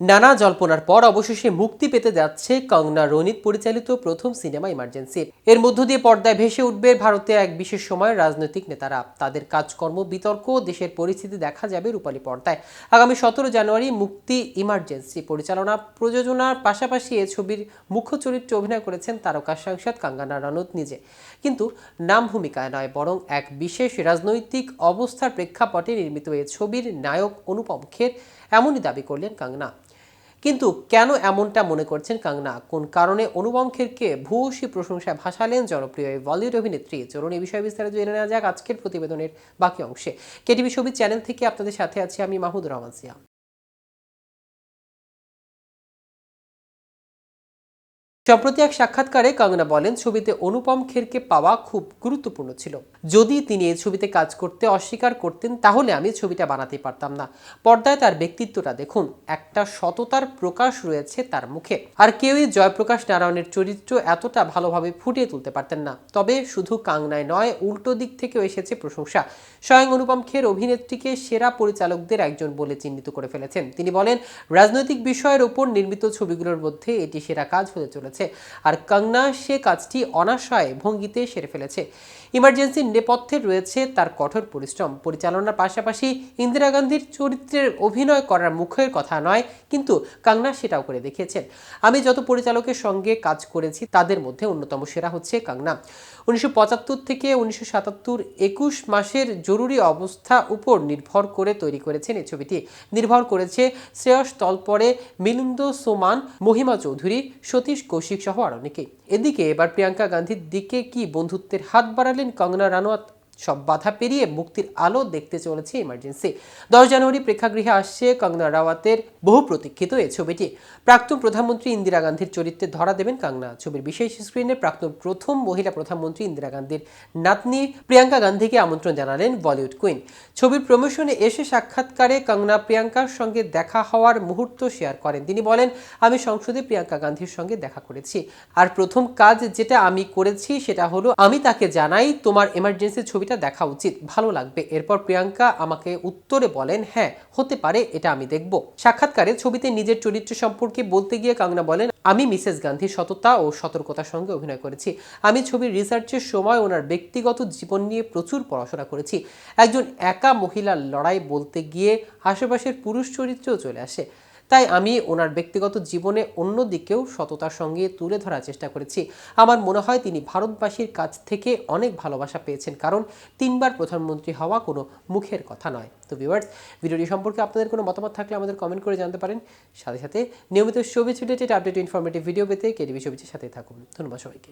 নানা জল্পনার পর অবশেষে মুক্তি পেতে যাচ্ছে কঙ্গনা রনিত পরিচালিত প্রথম সিনেমা ইমার্জেন্সি। এর মধ্য দিয়ে পর্দায় ভেসে উঠবে ভারতে এক বিশেষ সময় রাজনৈতিক নেতারা। তাদের কাজকর্ম, বিতর্ক, দেশের পরিস্থিতি দেখা যাবে রূপালী পর্দায়। আগামী সতেরো জানুয়ারি মুক্তি ইমার্জেন্সি পরিচালনা প্রযোজনার পাশাপাশি এ ছবির মুখ্য চরিত্রে অভিনয় করেছেন তারকা সাংসদ কাঙ্গানা রানুত নিজে। কিন্তু নাম ভূমিকায় নয়, বরং এক বিশেষ রাজনৈতিক অবস্থার প্রেক্ষাপটে নির্মিত এ ছবির নায়ক অনুপম খের এমনই দাবি করলেন কাঙ্গনা। কিন্তু কেন এমনটা মনে করছেন কাঙ্গনা কোন কারণে অনুপম খেরকে ভূয়সী প্রশংসায় ভাসালেন জনপ্রিয় এই বলিউড অভিনেত্রী? চলুন এই বিষয়ে বিস্তারিত জেনে নেওয়া যাক আজকের প্রতিবেদনের বাকি অংশে। কেটিভি ছবি চ্যানেল থেকে আপনাদের সাথে আছি আমি মাহমুদ রহমান সিয়া। সম্প্রতি এক সাক্ষাৎকারে কঙ্গনা বলেন, ছবিতে অনুপম খেরকে পাওয়া খুব গুরুত্বপূর্ণ ছিল। যদি তিনি এই ছবিতে কাজ করতে অস্বীকার করতেন, তাহলে আমি ছবিটা বানাতে পারতাম না। পর্দায় তার ব্যক্তিত্বটা দেখুন, একটা সততার প্রকাশ রয়েছে তার মুখে। আর কেউই জয়প্রকাশ নারায়ণের চরিত্র এতটা ভালোভাবে ফুটিয়ে তুলতে পারতেন না। তবে শুধু কাংনায় নয়, উল্টো দিক থেকেও এসেছে প্রশংসা। স্বয়ং অনুপম খের অভিনেত্রীকে সেরা পরিচালকদের একজন বলে চিহ্নিত করে ফেলেছেন। তিনি বলেন, রাজনৈতিক বিষয়ের উপর নির্মিত ছবিগুলোর মধ্যে এটি সেরা কাজ হতে চলেছে। আর কঙ্গনা সে কাজটি অনাশয় ভঙ্গিতে সেরে ফেলেছে। ইমার্জেন্সির নেপথ্যে রয়েছে তার কঠোর পরিশ্রম। পরিচালনার পাশাপাশি ইন্দিরা গান্ধীর চরিত্রের অভিনয় করার মুখের কথা নয়, কিন্তু কাঙ্গনা সেটাও করে দেখিয়েছেন। আমি যত পরিচালকের সঙ্গে কাজ করেছি, তাদের মধ্যে অন্যতম সেরা হচ্ছে কাঙ্গনা উনিশশো পঁচাত্তর থেকে উনিশশো সাতাত্তর একুশ মাসের জরুরি অবস্থা উপর নির্ভর করে তৈরি করেছেন এই ছবিটি। নির্ভর করেছে শ্রেয়স তলপরে, মিলিন্দ সোমান, মহিমা চৌধুরী, সতীশ কৌশিক সহ আর অনেকে এদিকে এবার প্রিয়াঙ্কা গান্ধীর দিকে কি বন্ধুত্বের হাত বাড়ালেন কঙ্গনা রানোয়াত সব বাধা পেরিয়ে মুক্তির আলো দেখতে চলেছে ইমার্জেন্সি দশ জানুয়ারি প্রেক্ষাগৃহে আসছে কঙ্গনা রাওয়াতের বহু প্রতীক্ষিত এই ছবিটি। প্রাক্তন প্রধানমন্ত্রী ইন্দিরা গান্ধীর চরিত্রে ধরা দেবেন কাঙ্গনা। ছবির বিশেষ স্ক্রিনে প্রাক্তন প্রথম মহিলা প্রধানমন্ত্রী ইন্দিরা গান্ধীর নাতনি প্রিয়াঙ্কা গান্ধীকে আমন্ত্রণ জানালেন বলিউড কুইন ছবির প্রমোশনে এসে সাক্ষাৎকারে কঙ্গনা প্রিয়াঙ্কার সঙ্গে দেখা হওয়ার মুহূর্ত শেয়ার করেন। তিনি বলেন, আমি সংসদে প্রিয়াঙ্কা গান্ধীর সঙ্গে দেখা করেছি। আর প্রথম কাজ যেটা আমি করেছি সেটা হলো আমি তাকে জানাই তোমার এমার্জেন্সি ছবিটা দেখা উচিত, ভালো লাগবে। এরপর প্রিয়াঙ্কা আমাকে উত্তরে বলেন হ্যাঁ হতে পারে, এটা আমি দেখব। সাক্ষাৎকারে ছবিতে নিজের চরিত্র সম্পর্কে বলতে গিয়ে কাঙ্গনা বলেন, আমি মিসেস গান্ধীর সততা ও সতর্কতার সঙ্গে অভিনয় করেছি। আমি ছবির রিসার্চের সময় ওনার ব্যক্তিগত জীবন নিয়ে প্রচুর পড়াশোনা করেছি। একজন একা মহিলার লড়াই বলতে গিয়ে আশেপাশের পুরুষ চরিত্রেও চলে আসে। তাই আমি ওনার ব্যক্তিগত জীবনে অন্য দিকেও সততার সঙ্গে তুলে ধরার চেষ্টা করেছি। আমার মনে হয় তিনি ভারতবাসীর কাছ থেকে অনেক ভালোবাসা পেয়েছেন, কারণ তিনবার প্রধানমন্ত্রী হওয়া কোনো মুখের কথা নয়। তো ভিউয়ার্স ভিডিওটি সম্পর্কে আপনাদের কোনো মতামত থাকলে আমাদের কমেন্ট করে জানতে পারেন। সাথে সাথে নিয়মিত ছবি রিলেটেড আপডেট ইনফরমেটিভ ভিডিও পেতে কেডিবি ছবিটির সাথে থাকুন। ধন্যবাদ সবাইকে।